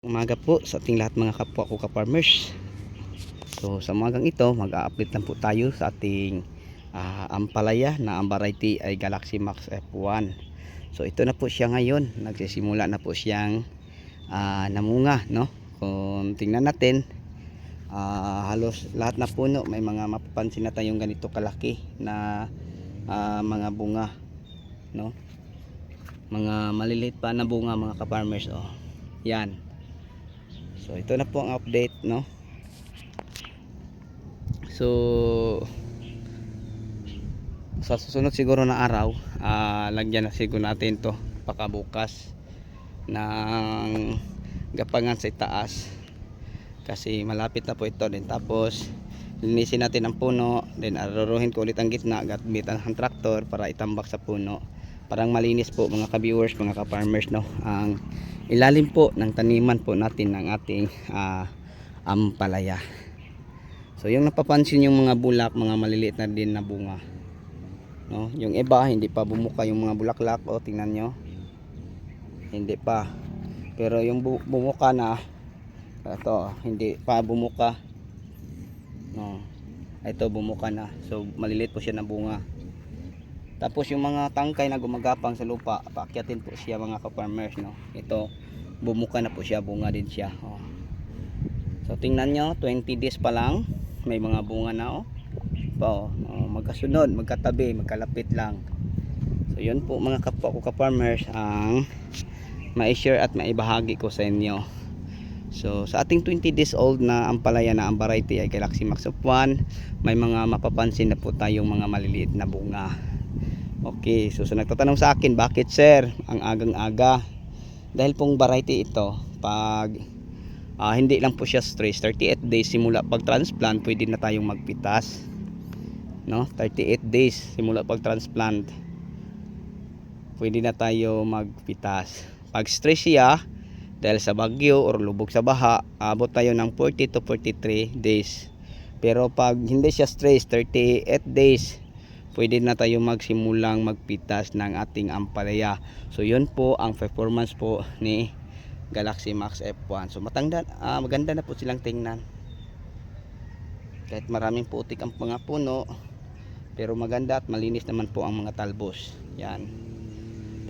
umaga po sa ating lahat mga kapwa ko ka-farmers. So sa umagang ito mag-a-update lang po tayo sa ating ah, ampalaya na ang variety ay Galaxy Max F1 so ito na po siya ngayon. Nagsisimula na po siyang ah, namunga no? Kung tingnan natin ah, halos lahat na puno may mga mapapansin na tayong ganito kalaki na ah, mga bunga no? Mga maliliit pa na bunga mga ka-farmers oh. Yan So ito na po ang update no. So sa susunod siguro na araw, ah, lagyan na siguro natin to pakabukas ng gapangan sa itaas. Kasi malapit na po ito din. Tapos linisin natin ang puno. Then aruruhin ko ulit ang gitna. Gamit ang tractor para itambak sa puno parang malinis po mga ka-viewers mga ka-farmers no? Ang ilalim po ng taniman po natin ng ating ah, ampalaya. So yung napapansin yung mga bulak mga maliliit na din na bunga no? Yung iba hindi pa bumuka yung mga bulaklak o tingnan nyo. Hindi pa. Pero yung bu- bumuka na ito hindi pa bumuka no? Ito bumuka na. So maliliit po siya na bunga tapos yung mga tangkay na gumagapang sa lupa, paakyatin po siya mga ka-farmers, no. Ito, bumuka na po siya, bunga din siya. Oh. So tingnan nyo, 20 days pa lang, may mga bunga na oh. Pa, oh, oh, magkasunod, magkatabi, magkalapit lang. So yun po mga kapwa ko ka-farmers ang ma-share at maibahagi ko sa inyo. So sa ating 20 days old na ampalaya na ang variety ay Galaxy Max of 1, may mga mapapansin na po tayong mga maliliit na bunga. Okay, so sa nagtatanong sa akin, bakit sir, ang agang-aga? Dahil pong variety ito, pag ah, hindi lang po siya stress, 38 days simula pag transplant, pwede na tayong magpitas. No? 38 days simula pag transplant. Pwede na tayo magpitas. Pag stress siya, dahil sa bagyo or lubog sa baha, abot tayo ng 40 to 43 days. Pero pag hindi siya stress, 38 days, pwede na tayo magsimulang magpitas ng ating ampalaya. So yun po ang performance po ni Galaxy Max F1. So matanda, ah, maganda na po silang tingnan. Kahit maraming putik ang mga puno, pero maganda at malinis naman po ang mga talbos. Yan.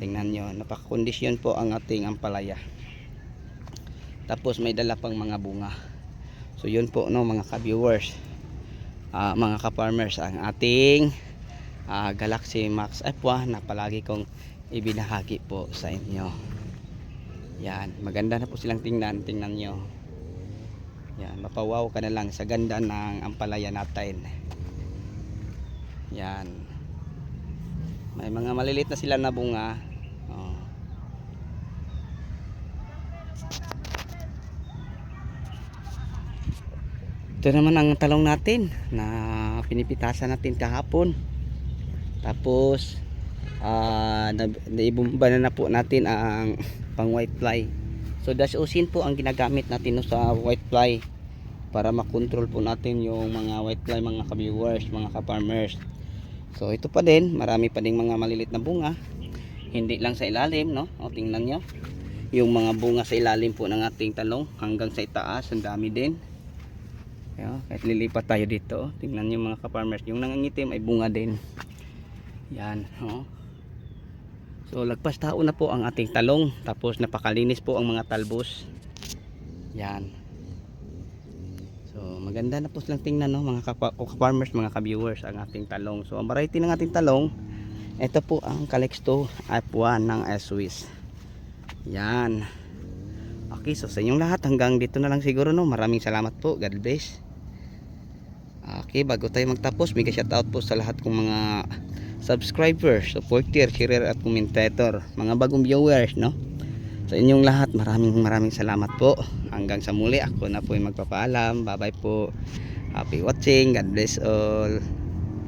Tingnan nyo, napakakondisyon po ang ating ampalaya. Tapos may dala pang mga bunga. So yun po no mga ka-viewers. ah, mga ka-farmers ang ating ah, Galaxy Max F1 na palagi kong ibinahagi po sa inyo. Yan, maganda na po silang tingnan, tingnan nyo. Yan, mapawaw ka na lang sa ganda ng ampalaya natin. Yan. May mga maliliit na sila na bunga. Oh. Ito naman ang talong natin na pinipitasan natin kahapon tapos ah na, naibumba na, po natin ang pang white fly. So dash usin po ang ginagamit natin sa white fly para makontrol po natin yung mga white fly mga ka-viewers mga ka-farmers. So ito pa din marami pa ding mga malilit na bunga. Hindi lang sa ilalim no? O tingnan nyo. Yung mga bunga sa ilalim po ng ating talong hanggang sa itaas ang dami din. Ayan, kahit lilipat tayo dito tingnan nyo mga ka-farmers yung nangangitim ay bunga din yan, oh. So lagpas tao na po ang ating talong tapos napakalinis po ang mga talbos. Yan. So maganda na po silang tingnan no mga ka-farmers, mga ka-viewers ang ating talong. So ang variety ng ating talong, ito po ang Calixto F1 ng Swiss. Yan. Okay, so sa inyong lahat hanggang dito na lang siguro no. Maraming salamat po. God bless. Okay, bago tayo magtapos, may shoutout po sa lahat kong mga subscriber, supporter, sharer at commentator, mga bagong viewers, no? Sa inyong lahat, maraming maraming salamat po. Hanggang sa muli, ako na po yung magpapaalam. Bye-bye po. Happy watching. God bless all.